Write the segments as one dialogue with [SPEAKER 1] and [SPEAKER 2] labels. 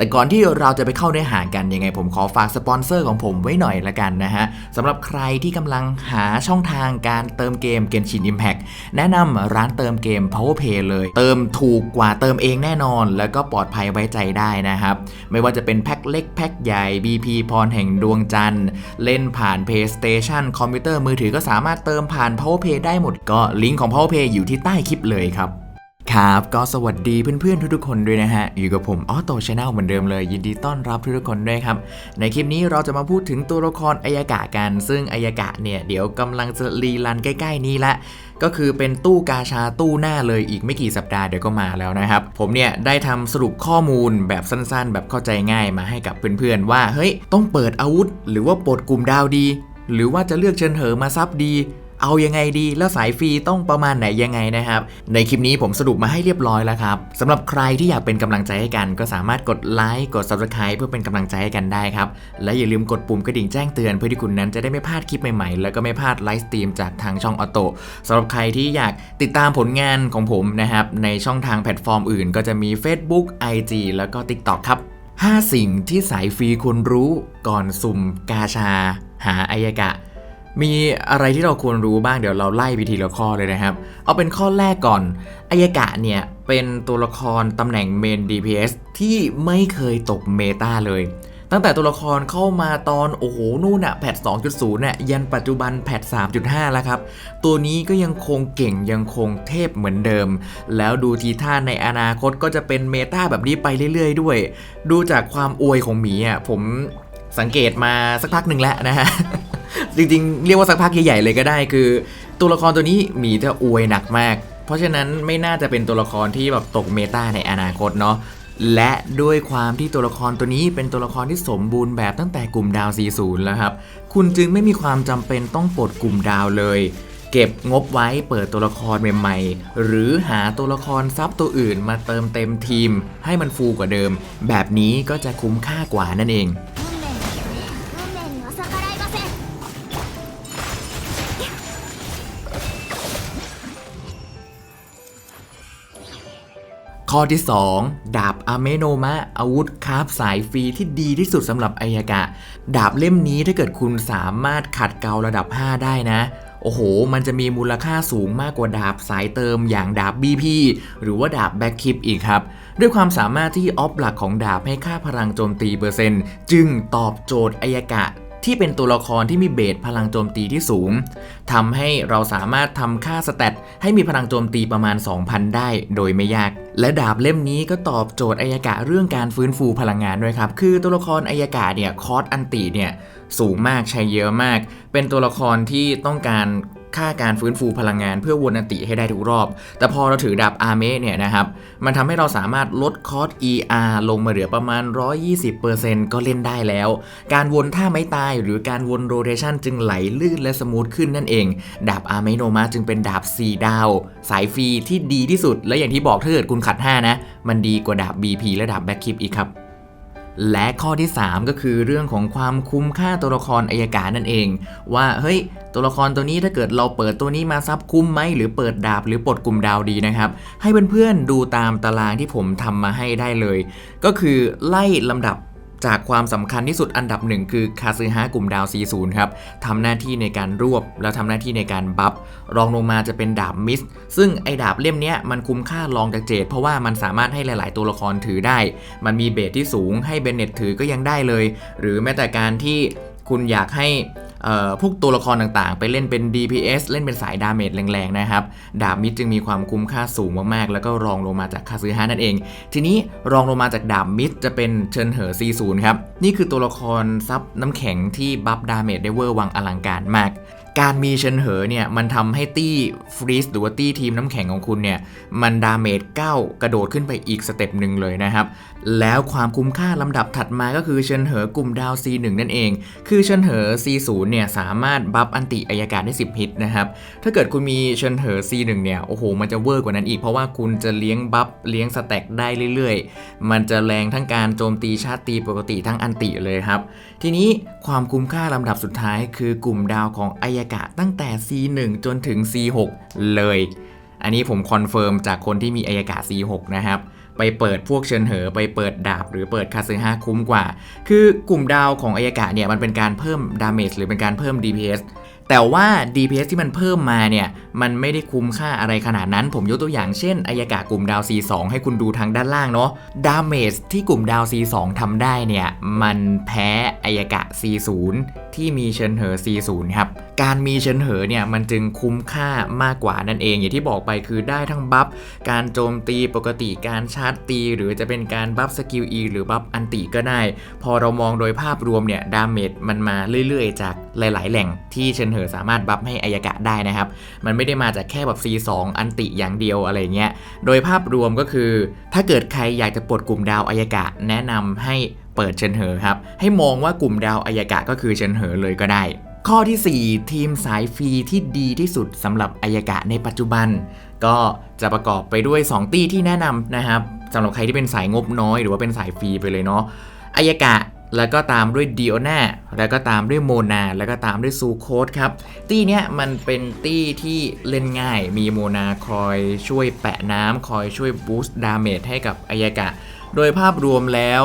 [SPEAKER 1] แต่ก่อนที่เราจะไปเข้าเนื้อหากันยังไงผมขอฝากสปอนเซอร์ของผมไว้หน่อยละกันนะฮะสำหรับใครที่กำลังหาช่องทางการเติมเกม Genshin Impact แนะนำร้านเติมเกม PowerPay เลย เติมถูกกว่าเติมเองแน่นอน แล้วก็ปลอดภัยไว้ใจได้นะครับ ไม่ว่าจะเป็นแพ็คเล็กแพ็คใหญ่ BP พรแห่งดวงจันทร์ เล่นผ่าน PlayStation คอมพิวเตอร์มือถือก็สามารถเติมผ่าน PowerPay ได้หมดก็ลิงก์ของ PowerPay อยู่ที่ใต้คลิปเลยครับ ครับก็สวัสดีเพื่อนๆทุกๆคนด้วยนะฮะ อยู่กับผมออโตชาแนลเหมือนเดิมเลย ยินดีต้อนรับทุกๆคนด้วยครับ ในคลิปนี้เราจะมาพูดถึงตัวละครอายากะกัน ซึ่งอายากะเนี่ยเดี๋ยวกำลังจะรีรันใกล้ ๆ นี้ละก็คือเป็นตู้กาชาตู้หน้าเลยอีกไม่กี่สัปดาห์เดี๋ยวก็มาแล้วนะครับ ผมเนี่ยได้ทำสรุปข้อมูลแบบสั้นๆ แบบเข้าใจง่ายมาให้กับเพื่อนๆว่าเฮ้ยต้องเปิดอาวุธ หรือว่าปลดกลุ่มดาวดี หรือว่าจะเลือกเชิญเหอมาซับดี เอายังไงดี แล้วสายฟรีต้องประมาณไหนยังไงนะครับ ในคลิปนี้ผมสรุปมาให้เรียบร้อยแล้วครับสำหรับใครที่อยากเป็นกำลังใจให้กัน ก็สามารถกดไลค์กด subscribe เพื่อเป็นกำลังใจให้กันได้ครับ และอย่าลืมกดปุ่มกระดิ่งแจ้งเตือนเพื่อที่คุณนั้นจะได้ไม่พลาดคลิปใหม่ๆ แล้วก็ไม่พลาดไลฟ์สตรีมจากทางช่องออโต้สำหรับใครที่อยากติดตามผลงานของผมนะครับในช่องทางแพลตฟอร์มอื่น ก็จะมี Facebook IG แล้วก็ TikTok ครับ5 สิ่งที่สายฟรีควรรู้ก่อนสุ่มกาชา หาอายกะ มีอะไรที่เราควรรู้บ้างเดี๋ยวเราไล่ไปทีละข้อเลยนะครับ เอาเป็นข้อแรกก่อนอายกะเนี่ยเป็นตัวละครตำแหน่งเมน DPS ที่ไม่เคยตกเมตาเลย ตั้งแต่ตัวละครเข้ามาตอนโอ้โหนู่นอะแพท2.0น่ะยันปัจจุบันแพท3.5 แล้วครับ ตัวนี้ก็ยังคงเก่งยังคงเทพเหมือนเดิม แล้วดูทีท่าในอนาคตก็จะเป็นเมตาแบบนี้ไปเรื่อยๆ ด้วย ดูจากความอวยของหมีอะผมสังเกตมาสักพักหนึ่งแล้วนะฮะ จริงๆ เรียกว่าสักพักใหญ่ๆเลยก็ได้ คือ ตัวละครตัวนี้มีจะอวยหนักมาก เพราะฉะนั้นไม่น่าจะเป็นตัวละครที่แบบตกเมตาในอนาคตเนาะและด้วยความที่ตัวละครตัวนี้เป็นตัวละครที่สมบูรณ์แบบตั้งแต่กลุ่มดาว 40 แล้วครับ คุณจึงไม่มีความจำเป็นต้องปลดกลุ่มดาวเลย เก็บงบไว้เปิดตัวละครใหม่ๆ หรือหาตัวละครซับตัวอื่นมาเติมเต็มทีม ให้มันฟูกว่าเดิม แบบนี้ก็จะคุ้มค่ากว่านั่นเอง ข้อที่ 2 ดาบอาเมโนมะอาวุธคราฟสายฟรีที่ดีที่สุดสำหรับอายากะ ดาบเล่มนี้ถ้าเกิดคุณสามารถขัดเกลาระดับ 5 ได้นะ โอ้โห มันจะมีมูลค่าสูงมากกว่าดาบสายเติมอย่างดาบ BP หรือว่าดาบแบ็คคิปอีกครับ ด้วยความสามารถที่ออฟหลักของดาบให้ค่าพลังโจมตีเปอร์เซ็นต์ จึงตอบโจทย์อายากะ ที่เป็นตัวละครที่มีเบสพลังโจมตีที่สูงทำให้เราสามารถทำค่าสแตตให้มีพลังโจมตีประมาณ 2,000 ได้โดยไม่ยาก และดาบเล่มนี้ก็ตอบโจทย์อายากะเรื่องการฟื้นฟูพลังงานด้วยครับ คือตัวละครอายากะเนี่ยคอร์สอันติเนี่ยสูงมากใช้เยอะมาก เป็นตัวละครที่ต้องการ ค่าการฟื้นฟูพลังงานเพื่อวนอันติให้ได้ทุกรอบ แต่พอเราถือดาบอาเมะเนี่ยนะครับ มันทำให้เราสามารถลดคอส ER ลงมาเหลือประมาณ 120%ก็เล่นได้แล้ว การวนท่าไม้ตายหรือการวนโรเทชันจึงไหลลื่นและสมูทขึ้นนั่นเอง ดาบอาเมโนมาจึงเป็นดาบ 4 ดาว สายฟรีที่ดีที่สุด และอย่างที่บอกถ้าเกิดคุณขัด 5 นะ มันดีกว่าดาบ BP และดาบแบ็คคิปอีกครับ และข้อที่ 3 ก็คือเรื่องของความคุ้มค่าตัวละครอายการนั่นเอง ว่าเฮ้ยตัวละครตัวนี้ถ้าเกิดเราเปิดตัวนี้มาซับคุ้มไหมหรือเปิดดาบหรือปลดกลุ่มดาวดีนะครับ ให้เพื่อนๆดูตามตารางที่ผมทำมาให้ได้เลย ก็คือไล่ลำดับ จากความสำคัญที่สุดอันดับหนึ่งคือคาซึฮะกลุ่มดาว 40 ครับทำหน้าที่ในการรวบ แล้วทำหน้าที่ในการบัฟรองลงมาจะเป็นดาบมิส ซึ่งไอ้ดาบเล่มนี้มันคุ้มค่ารองจากเจดเพราะว่ามันสามารถให้หลาย ๆ ตัวละครถือได้ มันมีเบสที่สูงให้เบนเน็ตถือก็ยังได้เลย หรือแม้แต่การที่คุณอยากให้ พวกตัวละครต่างๆ ไปเล่นเป็น DPS เล่นเป็นสายดาเมจแรงๆนะครับ ดาบมิดจึงมีความคุ้มค่าสูงมากๆ แล้วก็รองลงมาจากคาซึฮะนั่นเอง ทีนี้รองลงมาจากดาบมิดจะเป็นเชิญเหอซีศูนย์ครับ นี่คือตัวละครซับน้ำแข็งที่บัฟดาเมจได้เวอร์วังอลังการมาก การมีเชิญเหอเนี่ยมันทำให้ตี้ฟรีสหรือว่าตี้ทีมน้ำแข็งของคุณเนี่ยมันดาเมจ9กระโดดขึ้นไปอีกสเต็ปหนึ่งเลยนะครับ แล้วความคุ้มค่าลำดับถัดมาก็คือเชิญเหอกลุ่มดาว C1 นั่นเอง คือเชิญเหอ C0 เนี่ยสามารถบัฟอันติอายการได้ 10 ฮิตนะครับ ถ้าเกิดคุณมีเชิญเหอ C1 เนี่ยโอ้โหมันจะเวอร์กว่านั้นอีกเพราะว่าคุณจะเลี้ยงบัฟเลี้ยงสแต็กได้เรื่อยๆ มันจะแรงทั้งการโจมตีชาติตีปกติทั้งอันติเลยครับ ทีนี้ความคุ้มค่าลำดับสุดท้ายคือกลุ่มดาวของอายกะตั้งแต่ C1 จนถึง C6 เลย อันนี้ผมคอนเฟิร์มจากคนที่มีอายกะ C6 นะครับ ไปเปิดพวกเชิญเหอ ไปเปิดดาบ หรือเปิดคาซึฮะคุ้มกว่า คือกลุ่มดาวของอายากะเนี่ยมันเป็นการเพิ่มดาเมจหรือเป็นการเพิ่ม DPS แต่ว่า DPS ที่มันเพิ่มมาเนี่ย มันไม่ได้คุ้มค่าอะไรขนาดนั้น ผมยกตัวอย่างเช่นอายากะกลุ่มดาว C2 ให้คุณดูทางด้านล่างเนาะดาเมจที่กลุ่มดาว C2 ทำได้เนี่ย มันแพ้อายากะ C0 ที่มีเชิญเหอ C0 ครับ การมีเชิญเหอเนี่ย มันจึงคุ้มค่ามากกว่านั่นเอง อย่างที่บอกไปคือได้ทั้งบัฟ การโจมตีปกติการชาร์จตี หรือจะเป็นการบัฟสกิล E หรือบัฟอันติก็ได้ พอเรามองโดยภาพรวมเนี่ยดาเมจมันมาเรื่อยๆ จากหลาย ๆ แหล่งที่เชิญเหอสามารถบัฟให้อายากะได้นะครับ มันไม่ได้มาจากแค่แบบ C2 อันติอย่างเดียวอะไรเงี้ย โดยภาพรวมก็คือ ถ้าเกิดใครอยากจะปลดกลุ่มดาวอายากะแนะนำให้เปิดเชิญเหอครับ ให้มองว่ากลุ่มดาวอายากะก็คือเชิญเหอเลยก็ได้ข้อทีสี่ 4 ทีมสายฟรีที่ดีที่สุดสำหรับอายากะในปัจจุบัน ก็จะประกอบไปด้วย 2 ตี้ที่แนะนำนะครับสำหรับใครที่เป็นสายงบน้อยหรือว่าเป็นสายฟรีไปเลยเนาะอายากะ แล้วก็ตามด้วยดิโอนาแล้วก็ตามด้วยโมนา แล้วก็ตามด้วยซูโคสครับ ตี้เนี้ยมันเป็นตี้ที่เล่นง่าย มีโมนาคอยช่วยแปะน้ำคอยช่วยบูสต์ดาเมจให้กับอายากะ โดยภาพรวมแล้ว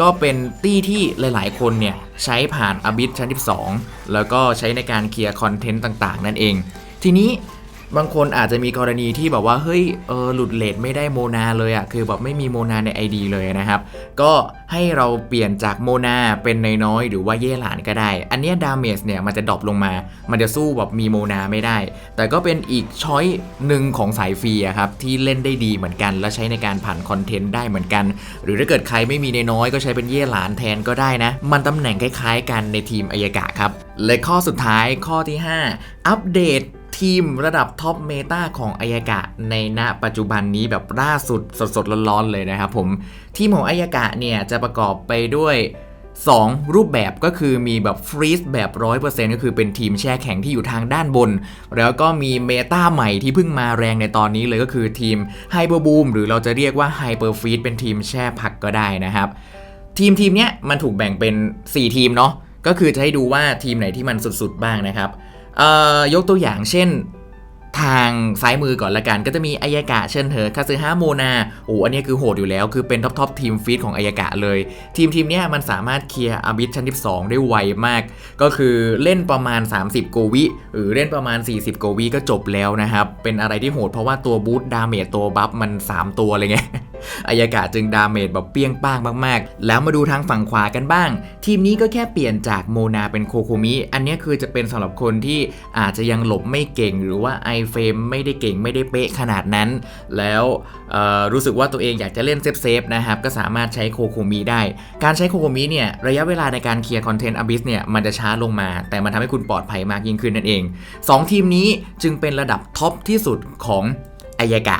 [SPEAKER 1] ก็เป็นตี้ที่หลายๆ คนเนี่ยใช้ผ่านอบิสชั้น 12 แล้วก็ใช้ในการเคลียร์คอนเทนต์ต่างๆ นั่นเอง ทีนี้ บางคนอาจจะมีกรณีที่แบบว่าเฮ้ยเออหลุดเลทไม่ได้โมนาเลยอะ่ะคือแบบไม่มีโมนาใน ID เลยนะครับ ก็ให้เราเปลี่ยนจากโมนาเป็นน้อยๆหรือว่าเย่หลานก็ได้ อันเนี้ยดาเมจเนี่ยมันจะดรอปลงมา มันจะสู้แบบมีโมนาไม่ได้ แต่ก็เป็นอีกช้อยหนึ่งของสายฟรีครับ ที่เล่นได้ดีเหมือนกัน และใช้ในการผ่านคอนเทนต์ได้เหมือนกัน หรือถ้าเกิดใครไม่มีในน้อยก็ใช้เป็นเย่หลานแทนก็ได้นะ มันตำแหน่งคล้ายๆ กันในทีมอายกะครับและข้อสุดท้ายข้อที่ 5 อัปเดต ทีมระดับท็อปเมตาของอายากะในณปัจจุบันนี้แบบล่าสุดสดๆร้อนๆเลยนะครับผม ทีมของอายากะเนี่ยจะประกอบไปด้วย 2 รูปแบบก็คือมีแบบฟรีซแบบ 100%ก็คือเป็นทีมแช่แข็งที่อยู่ทางด้านบน แล้วก็มีเมตาใหม่ที่เพิ่งมาแรงในตอนนี้เลยก็คือทีมไฮเปอร์บูมหรือเราจะเรียกว่าไฮเปอร์ฟีดเป็นทีมแช่ผักก็ได้นะครับ ทีมทีมเนี้ยมันถูกแบ่งเป็น 4 ทีมเนาะก็คือจะให้ดูว่าทีมไหนที่มันสุดๆบ้างนะครับ ยกตัวอย่างเช่นทางซ้ายมือก่อนละกันก็จะมีอายากะเชิญเถอะคาซึฮะโมนาโอ้อันนี้คือโหดอยู่แล้ว คือเป็นท็อปทอปทีมฟีดของอายากะเลย ทีมทีมเนี้ยมันสามารถเคลียร์อาบิสชั้น12ได้ไวมาก ก็คือเล่นประมาณ 30 โกวิหรือเล่นประมาณ 40 โกวิก็จบแล้วนะครับ เป็นอะไรที่โหดเพราะว่าตัวบูทดาเมจตัวบัฟมัน 3 ตัวเลยไง อายากะจึงดาเมจแบบเปี้ยงป้างมากๆ แล้วมาดูทางฝั่งขวากันบ้าง ทีมนี้ก็แค่เปลี่ยนจากโมนาเป็นโคโคมิ อันนี้คือจะเป็นสำหรับคนที่อาจจะยังหลบไม่เก่ง หรือว่าไอเฟรมไม่ได้เก่งไม่ได้เป๊ะขนาดนั้น แล้วรู้สึกว่าตัวเองอยากจะเล่นเซฟๆนะครับ ก็สามารถใช้โคโคมิได้ การใช้โคโคมิเนี่ยระยะเวลาในการเคลียร์คอนเทนต์อบิสเนี่ยมันจะช้าลงมา แต่มันทำให้คุณปลอดภัยมากยิ่งขึ้นนั่นเอง 2 ทีมนี้จึงเป็นระดับท็อปที่สุดของอายากะ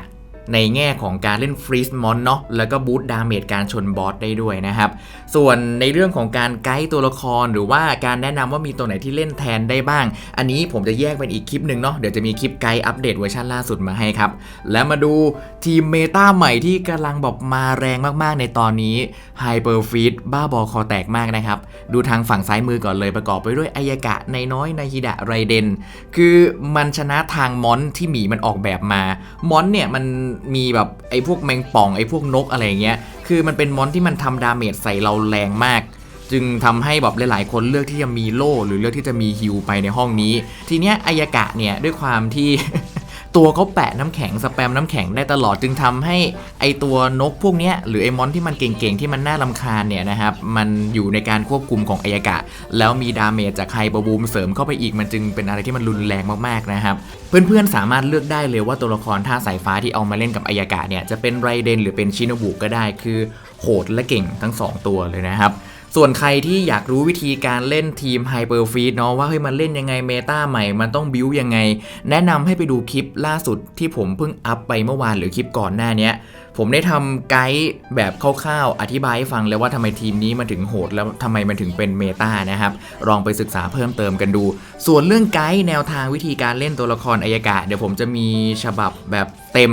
[SPEAKER 1] ในแง่ของการเล่นฟรีสมอนเนาะแล้วก็บูตดาเมจการชนบอสได้ด้วยนะครับ ส่วนในเรื่องของการไกด์ตัวละครหรือว่าการแนะนำว่ามีตัวไหนที่เล่นแทนได้บ้าง อันนี้ผมจะแยกเป็นอีกคลิปหนึ่งเนาะเดี๋ยวจะมีคลิปไกด์อัปเดตเวอร์ชันล่าสุดมาให้ครับ แล้วมาดูทีมเมตาใหม่ที่กำลังแบบมาแรงมากๆในตอนนี้ไฮเปอร์ฟีดบ้าบอคอแตกมากนะครับ ดูทางฝั่งซ้ายมือก่อนเลยประกอบไปด้วยอายากะในน้อยนาฮิดะไรเดน คือมันชนะทางมอนที่หมีมันออกแบบมามอนเนี่ยมันมีแบบไอ้พวกแมงป่องไอ้พวกนกอะไรเงี้ย คือมันเป็นมอนที่มันทำดาเมจใส่เราแรงมาก จึงทำให้แบบหลายๆ คนเลือกที่จะมีโล่หรือเลือกที่จะมีฮิวไปในห้องนี้ ทีเนี้ยอายากะเนี่ยด้วยความที่ ตัวเขาแปะน้ำแข็งสแปมน้ำแข็งได้ตลอดจึงทำให้ไอตัวนกพวกนี้หรือไอมอนที่มันเก่งๆที่มันน่าลำคาญเนี่ยนะครับมันอยู่ในการควบคุมของอายากะ แล้วมีดาเมจจากไฮเปอร์บูมเสริมเข้าไปอีกมันจึงเป็นอะไรที่มันรุนแรงมากๆนะครับเพื่อนๆสามารถเลือกได้เลยว่าตัวละครท่าสายฟ้าที่เอามาเล่นกับอายากะเนี่ยจะเป็นไรเดนหรือเป็นชินบุก็ได้คือโหดและเก่งทั้งสองตัวเลยนะครับ ส่วนใครที่อยากรู้วิธีการเล่นทีม Hyper Feed เนาะว่าเฮ้ยมันเล่นยังไงเมตาใหม่มันต้องบิวยังไง แนะนำให้ไปดูคลิปล่าสุดที่ผมเพิ่งอัพไปเมื่อวานหรือคลิปก่อนหน้านี้ผมได้ทำไกด์แบบคร่าวๆ อธิบายให้ฟังแล้วว่าทำไมทีมนี้มันถึงโหดแล้วทำไมมันถึงเป็นเมตานะครับ ลองไปศึกษาเพิ่มเติมกันดู ส่วนเรื่องไกด์แนวทางวิธีการเล่นตัวละครอายกะ เดี๋ยวผมจะมีฉบับแบบเต็ม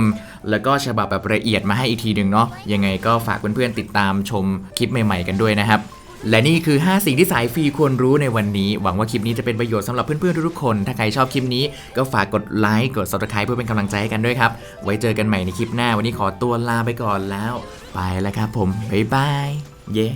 [SPEAKER 1] แล้วก็ฉบับแบบละเอียดมาให้อีกทีหนึ่งเนาะยังไงก็ฝากเพื่อนๆติดตามชมคลิปใหม่ๆกันด้วยนะครับ และนี่คือ 5 สิ่งที่สายฟรีควรรู้ในวันนี้ หวังว่าคลิปนี้จะเป็นประโยชน์สำหรับเพื่อนๆทุกๆคน ถ้าใครชอบคลิปนี้ก็ฝากกดไลค์กด subscribe เพื่อเป็นกำลังใจให้กันด้วยครับ ไว้เจอกันใหม่ในคลิปหน้า วันนี้ขอตัวลาไปก่อนแล้ว ไปแล้วครับผมบ๊ายบายเย้